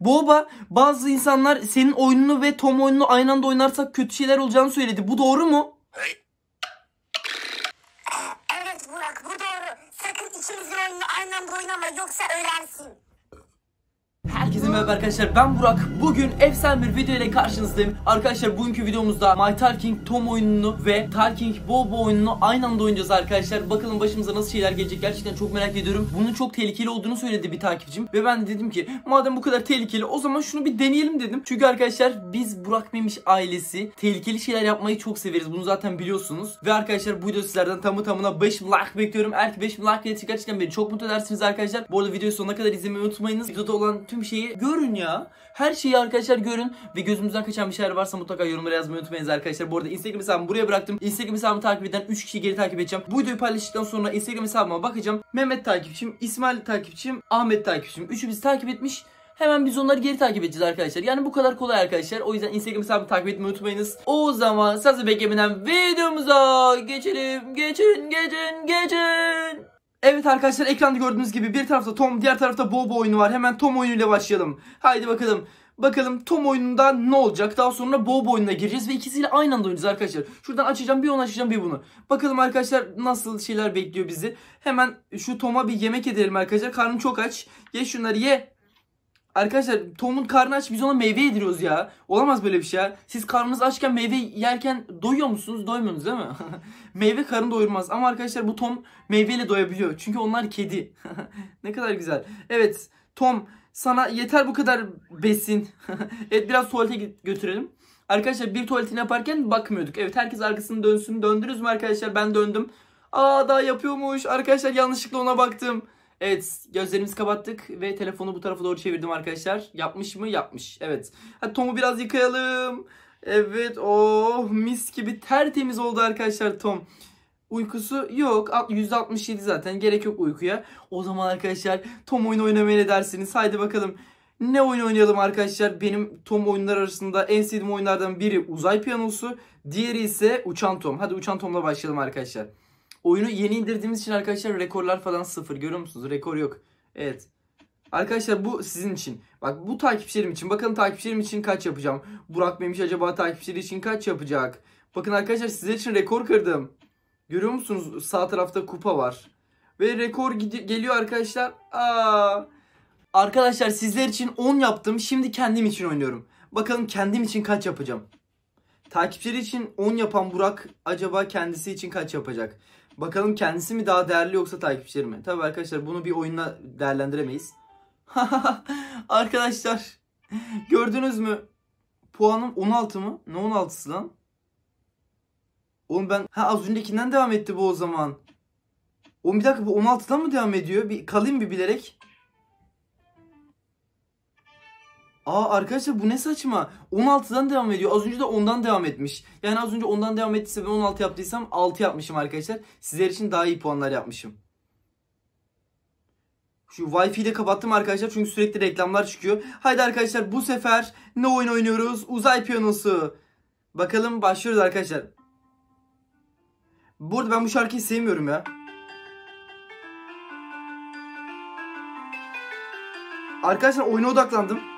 Boba bazı insanlar senin oyununu ve Tom oyununu aynı anda oynarsak kötü şeyler olacağını söyledi. Bu doğru mu? Evet Burak bu doğru. Sakın ikimizin oyununu aynı anda oynama yoksa ölersin. Herkese merhaba arkadaşlar ben Burak. Bugün efsane bir video ile karşınızdayım. Arkadaşlar bugünkü videomuzda My Talking Tom oyununu ve Talking Bobo oyununu aynı anda oynayacağız arkadaşlar. Bakalım başımıza nasıl şeyler gelecek. Gerçekten çok merak ediyorum. Bunun çok tehlikeli olduğunu söyledi bir takipçim Ve ben de dedim ki madem bu kadar tehlikeli o zaman şunu bir deneyelim. dedim. Çünkü arkadaşlar biz Burak Memiş ailesi tehlikeli şeyler yapmayı çok severiz. Bunu zaten biliyorsunuz. Ve arkadaşlar bu video sizlerden tamı tamına 5 like bekliyorum. Eğer ki 5 like gerçekten beni çok mutlu edersiniz arkadaşlar. Bu arada videoyu sonuna kadar izlemeyi unutmayınız. Videoda olan tüm şeyi görün ya. Her şeyi arkadaşlar görün ve gözümüzden kaçan bir şeyler varsa mutlaka yorumlara yazmayı unutmayınız arkadaşlar. Bu arada Instagram hesabımı buraya bıraktım. Instagram hesabımı takip eden 3 kişiyi geri takip edeceğim. Bu videoyu paylaştıktan sonra Instagram hesabıma bakacağım. Mehmet takipçim, İsmail takipçim, Ahmet takipçim. Üçü bizi takip etmiş. Hemen biz onları geri takip edeceğiz arkadaşlar. Yani bu kadar kolay arkadaşlar. O yüzden Instagram hesabımı takip etmeyi unutmayınız. O zaman sazı beklemeden videomuza geçelim. Geçin, geçin, geçin. Evet arkadaşlar ekranda gördüğünüz gibi bir tarafta Tom diğer tarafta Bobo oyunu var. Hemen Tom oyunuyla başlayalım. Haydi bakalım. Bakalım Tom oyununda ne olacak? Daha sonra Bobo oyununa gireceğiz ve ikisiyle aynı anda oynayacağız arkadaşlar. Şuradan açacağım bir onu açacağım bir bunu. Bakalım arkadaşlar nasıl şeyler bekliyor bizi. Hemen şu Tom'a bir yemek edelim arkadaşlar. Karnım çok aç. Ye şunları ye. Arkadaşlar Tom'un karnı aç biz ona meyve yediriyoruz ya. Olamaz böyle bir şey. Siz karnınız açken meyve yerken doyuyor musunuz? Doymuyorsunuz değil mi? meyve karın doyurmaz. Ama arkadaşlar bu Tom meyveyle doyabiliyor. Çünkü onlar kedi. ne kadar güzel. Evet Tom sana yeter bu kadar besin. evet biraz tuvalete götürelim. Arkadaşlar bir tuvaletini yaparken bakmıyorduk. Evet herkes arkasını dönsün. Döndünüz mü arkadaşlar? Ben döndüm. Aa daha yapıyormuş. Arkadaşlar yanlışlıkla ona baktım. Evet gözlerimizi kapattık ve telefonu bu tarafa doğru çevirdim arkadaşlar. Yapmış mı? Yapmış. Evet. Hadi Tom'u biraz yıkayalım. Evet oh mis gibi tertemiz oldu arkadaşlar Tom. Uykusu yok. %67 zaten. Gerek yok uykuya. O zaman arkadaşlar Tom oyunu oynamaya ne dersiniz? Haydi bakalım. Ne oyun oynayalım arkadaşlar? Benim Tom oyunlar arasında en sevdiğim oyunlardan biri uzay piyanosu. Diğeri ise uçan Tom. Hadi uçan Tom'la başlayalım arkadaşlar. Oyunu yeni indirdiğimiz için arkadaşlar rekorlar falan sıfır. Görüyor musunuz? Rekor yok. Evet. Arkadaşlar bu sizin için. Bak bu takipçilerim için. Bakalım takipçilerim için kaç yapacağım. Burak Memiş acaba takipçileri için kaç yapacak? Bakın arkadaşlar sizler için rekor kırdım. Görüyor musunuz? Sağ tarafta kupa var. Ve rekor geliyor arkadaşlar. Aa. Arkadaşlar sizler için 10 yaptım. Şimdi kendim için oynuyorum. Bakalım kendim için kaç yapacağım. Takipçileri için 10 yapan Burak acaba kendisi için kaç yapacak? Bakalım kendisi mi daha değerli yoksa takipçileri mi? Tabi arkadaşlar bunu bir oyunla değerlendiremeyiz. arkadaşlar gördünüz mü? Puanım 16 mı? Ne 16'sı lan? Oğlum ben ha az öncekinden devam etti bu o zaman. Oğlum bir dakika bu 16'dan mı devam ediyor? Bir kalayım bir bilerek. Aa arkadaşlar bu ne saçma. 16'dan devam ediyor. Az önce de 10'dan devam etmiş. Yani az önce 10'dan devam ettiyse ben 16 yaptıysam 6 yapmışım arkadaşlar. Sizler için daha iyi puanlar yapmışım. Şu Wi-Fi'yi de kapattım arkadaşlar çünkü sürekli reklamlar çıkıyor. Haydi arkadaşlar bu sefer ne oyun oynuyoruz? Uzay piyanosu. Bakalım başlıyoruz arkadaşlar. Bu arada ben bu şarkıyı sevmiyorum ya. Arkadaşlar oyuna odaklandım.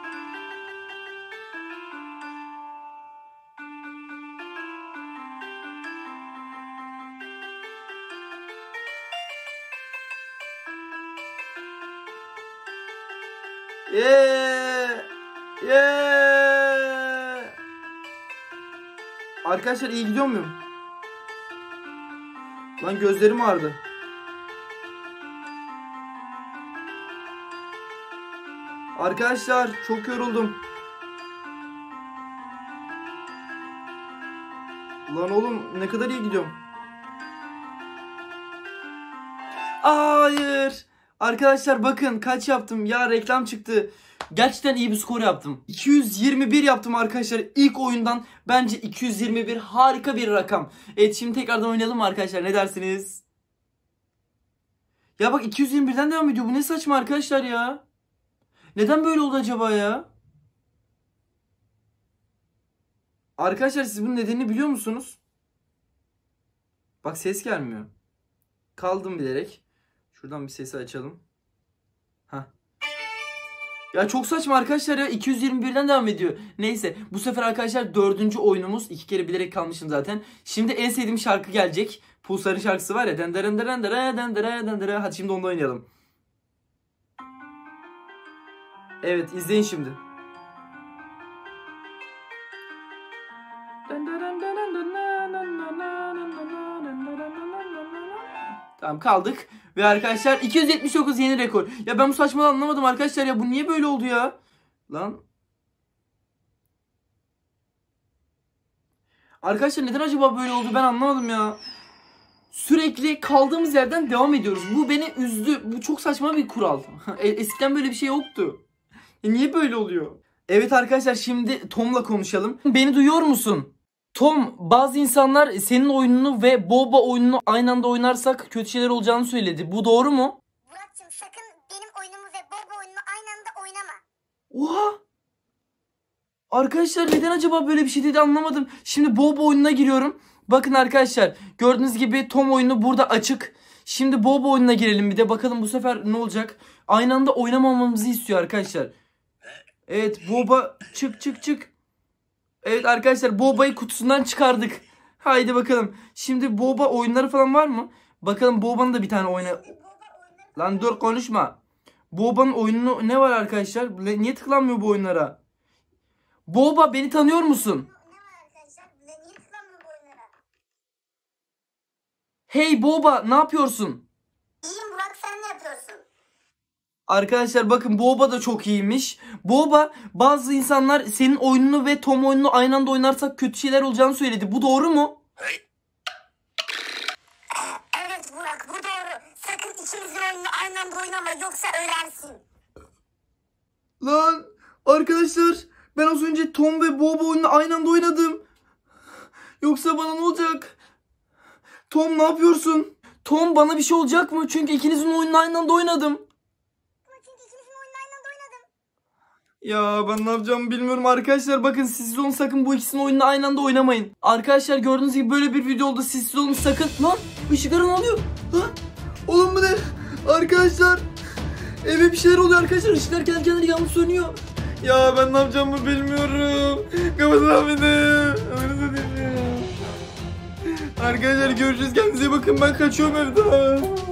Yeah! Yeah! Arkadaşlar iyi gidiyor muyum? Lan gözlerim ağrıdı. Arkadaşlar çok yoruldum. Lan oğlum ne kadar iyi gidiyorum. Hayır. Arkadaşlar bakın kaç yaptım. Ya reklam çıktı. Gerçekten iyi bir skor yaptım. 221 yaptım arkadaşlar. İlk oyundan bence 221 harika bir rakam. Evet şimdi tekrardan oynayalım arkadaşlar? Ne dersiniz? Ya bak 221'den devam ediyor. Bu ne saçma arkadaşlar ya. Neden böyle oldu acaba ya? Arkadaşlar siz bunun nedenini biliyor musunuz? Bak ses gelmiyor. Kaldım bilerek. Şuradan bir sesi açalım. Ha. Ya çok saçma arkadaşlar ya 221'den devam ediyor. Neyse bu sefer arkadaşlar dördüncü oyunumuz. iki kere bilerek kalmışım zaten. Şimdi en sevdiğim şarkı gelecek. Pulsar'ın şarkısı var ya. Denderen deren deren denderen. Hadi şimdi onu oynayalım. Evet izleyin şimdi. Tamam kaldık. Ve arkadaşlar 279 yeni rekor. Ya ben bu saçmalığı anlamadım arkadaşlar ya. Bu niye böyle oldu ya? Lan. Arkadaşlar neden acaba böyle oldu ben anlamadım ya. Sürekli kaldığımız yerden devam ediyoruz. Bu beni üzdü. Bu çok saçma bir kural. E- Eskiden böyle bir şey yoktu. E niye böyle oluyor? Evet arkadaşlar şimdi Tom'la konuşalım. Beni duyuyor musun? Tom bazı insanlar senin oyununu ve Boba oyununu aynı anda oynarsak kötü şeyler olacağını söyledi. Bu doğru mu? Burak'cığım sakın benim oyunumu ve Bobo oyununu aynı anda oynama. Oha! Arkadaşlar neden acaba böyle bir şey dedi anlamadım. Şimdi Boba oyununa giriyorum. Bakın arkadaşlar gördüğünüz gibi Tom oyunu burada açık. Şimdi Boba oyununa girelim bir de bakalım bu sefer ne olacak. Aynı anda oynamamamızı istiyor arkadaşlar. Evet Boba çık çık çık. Evet arkadaşlar Boba'yı kutusundan çıkardık. Haydi bakalım. Şimdi Boba oyunları falan var mı? Bakalım Boba'nın da bir tane oyna... Lan dur konuşma. Boba'nın oyunu ne var arkadaşlar? Niye tıklanmıyor bu oyunlara? Boba beni tanıyor musun? Hey Boba ne yapıyorsun? İyiyim Burak sen ne yapıyorsun? Arkadaşlar bakın Boba da çok iyiymiş. Boba bazı insanlar senin oyununu ve Tom oyununu aynı anda oynarsak kötü şeyler olacağını söyledi. Bu doğru mu? Evet Burak bu doğru. Sakın ikimizin oyununu aynı anda oynama yoksa ölersin. Lan arkadaşlar ben az önce Tom ve Boba oyununu aynı anda oynadım. Yoksa bana ne olacak? Tom ne yapıyorsun? Tom bana bir şey olacak mı? Çünkü ikinizin oyununu aynı anda oynadım. Ama çünkü ikimizin oyununu aynı anda oynadım. Ya ben ne yapacağımı bilmiyorum arkadaşlar. Bakın siz olun sakın bu ikisinin oyununu aynı anda oynamayın. Arkadaşlar gördüğünüz gibi böyle bir video oldu. Siz olun sakın. Lan ışıkları ne oluyor? Lan oğlum bu ne? Arkadaşlar eve bir şeyler oluyor arkadaşlar. Işıklar kendi kendine yanıp sönüyor. Ya ben ne yapacağımı bilmiyorum. Kapatın beni. Arkadaşlar görüşürüz. Kendinize bakın. Ben kaçıyorum evden.